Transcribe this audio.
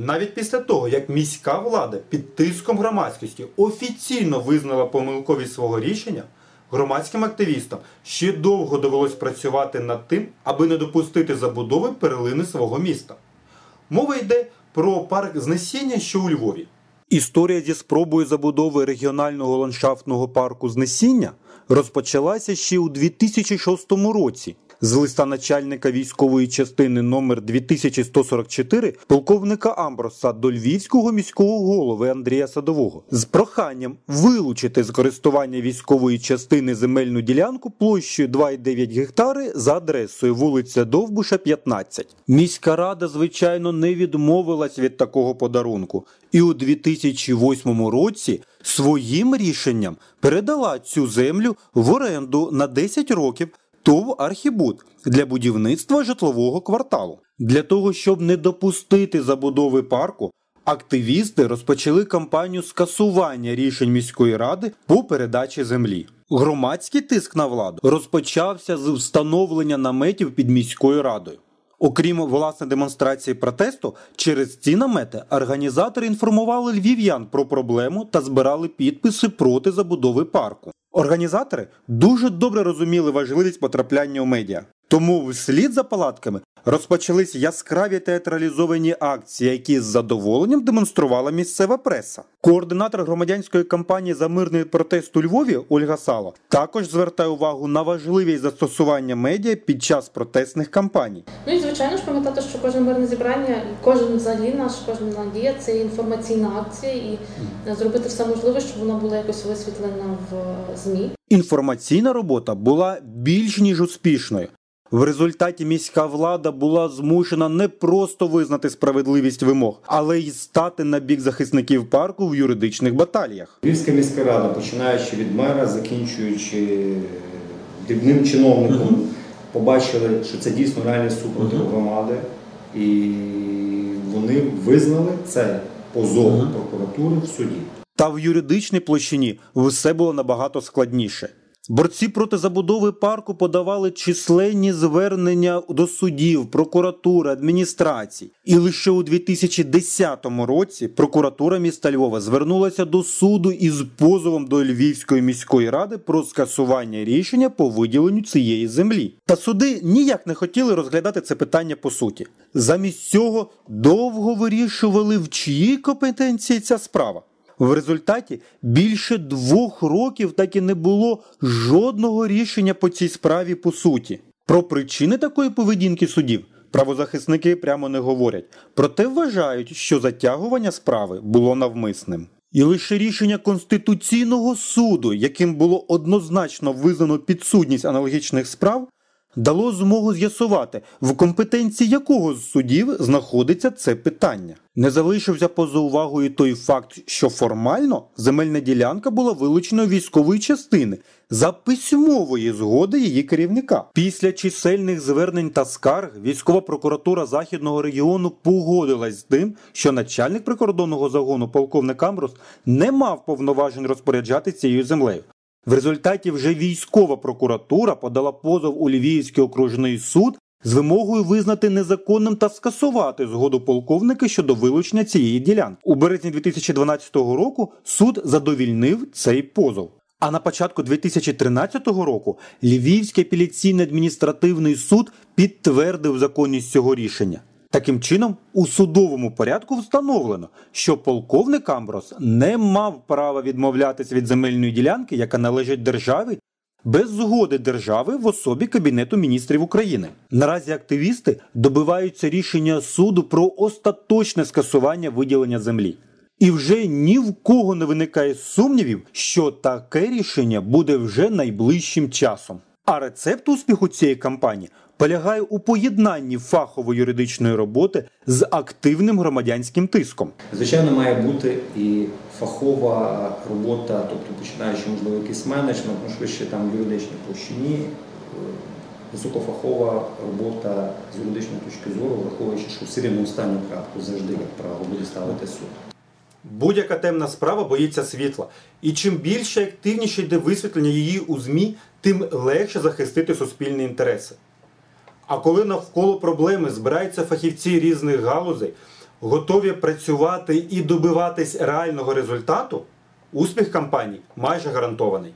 навіть після того, як міська влада під тиском громадськості офіційно визнала помилковість свого рішення, громадським активістам ще довго довелось працювати над тим, аби не допустити забудови перлини свого міста. Мова йде про парк знесіння, що у Львові. Історія зі спробою забудови регіонального ландшафтного парку знесіння розпочалася ще у 2006 році. З листа начальника військової частини номер 2144 полковника Амброса до Львівського міського голови Андрія Садового з проханням вилучити з користування військової частини земельну ділянку площею 2,9 гектари за адресою вулиця Довбуша, 15. Міська рада, звичайно, не відмовилась від такого подарунку, і у 2008 році своїм рішенням передала цю землю в оренду на 10 років ТОВ Архібуд для будівництва житлового кварталу. Для того, щоб не допустити забудови парку, активісти розпочали кампанію скасування рішень міської ради по передачі землі. Громадський тиск на владу розпочався з встановлення наметів під міською радою. Окрім власне демонстрації протесту, через ці намети організатори інформували львів'ян про проблему та збирали підписи проти забудови парку. Організатори дуже добре розуміли важливість потрапляння у медіа, тому вслід за палатками розпочались яскраві театралізовані акції, які з задоволенням демонструвала місцева преса. Координатор громадянської кампанії за мирний протест у Львові Ольга Сало також звертає увагу на важливість застосування медіа під час протестних кампаній. Ну і звичайно ж пам'ятати, що кожне мирне зібрання, кожен взагалі наш, кожна надія це інформаційна акція, і зробити все можливе, щоб вона була якось висвітлена в змі. Інформаційна робота була більш ніж успішною. В результаті міська влада була змушена не просто визнати справедливість вимог, але й стати на бік захисників парку в юридичних баталіях. Львівська міська рада, починаючи від мера, закінчуючи дрібним чиновником, побачили, що це дійсно реальний супротив громади, і вони визнали це позов прокуратури в суді. Та в юридичній площині все було набагато складніше. Борці проти забудови парку подавали численні звернення до судів, прокуратури, адміністрацій. І лише у 2010 році прокуратура міста Львова звернулася до суду із позовом до Львівської міської ради про скасування рішення по виділенню цієї землі. Та суди ніяк не хотіли розглядати це питання по суті. Замість цього довго вирішували, в чиїй компетенції ця справа. В результаті більше двох років так і не було жодного рішення по цій справі по суті. Про причини такої поведінки судів правозахисники прямо не говорять, проте вважають, що затягування справи було навмисним. І лише рішення Конституційного суду, яким було однозначно визнано підсудність аналогічних справ, дало змогу з'ясувати, в компетенції якого з судів знаходиться це питання. Не залишився поза увагою той факт, що формально земельна ділянка була вилучена військової частини за письмової згоди її керівника. Після чисельних звернень та скарг військова прокуратура західного регіону погодилась з тим, що начальник прикордонного загону полковник Амброс не мав повноважень розпоряджати цією землею. В результаті вже військова прокуратура подала позов у Львівський окружний суд з вимогою визнати незаконним та скасувати згоду полковника щодо вилучення цієї ділянки. У березні 2012 року суд задовільнив цей позов. А на початку 2013 року Львівський апеляційний адміністративний суд підтвердив законність цього рішення. Таким чином, у судовому порядку встановлено, що полковник Амброс не мав права відмовлятися від земельної ділянки, яка належить державі, без згоди держави в особі Кабінету міністрів України. Наразі активісти добиваються рішення суду про остаточне скасування виділення землі. І вже ні в кого не виникає сумнівів, що таке рішення буде вже найближчим часом. А рецепт успіху цієї кампанії полягає у поєднанні фахово-юридичної роботи з активним громадянським тиском. Звичайно, має бути і фахова робота, тобто починаючи, можливо, якийсь менеджмент, ну швидше там в юридичній площині, високофахова робота з юридичної точки зору, враховуючи, що все рівно останню крапку завжди, як право, буде ставити суд. Будь-яка темна справа боїться світла, і чим більше активніше йде висвітлення її у ЗМІ, тим легше захистити суспільні інтереси. А коли навколо проблеми збираються фахівці різних галузей, готові працювати і добиватись реального результату, успіх кампанії майже гарантований.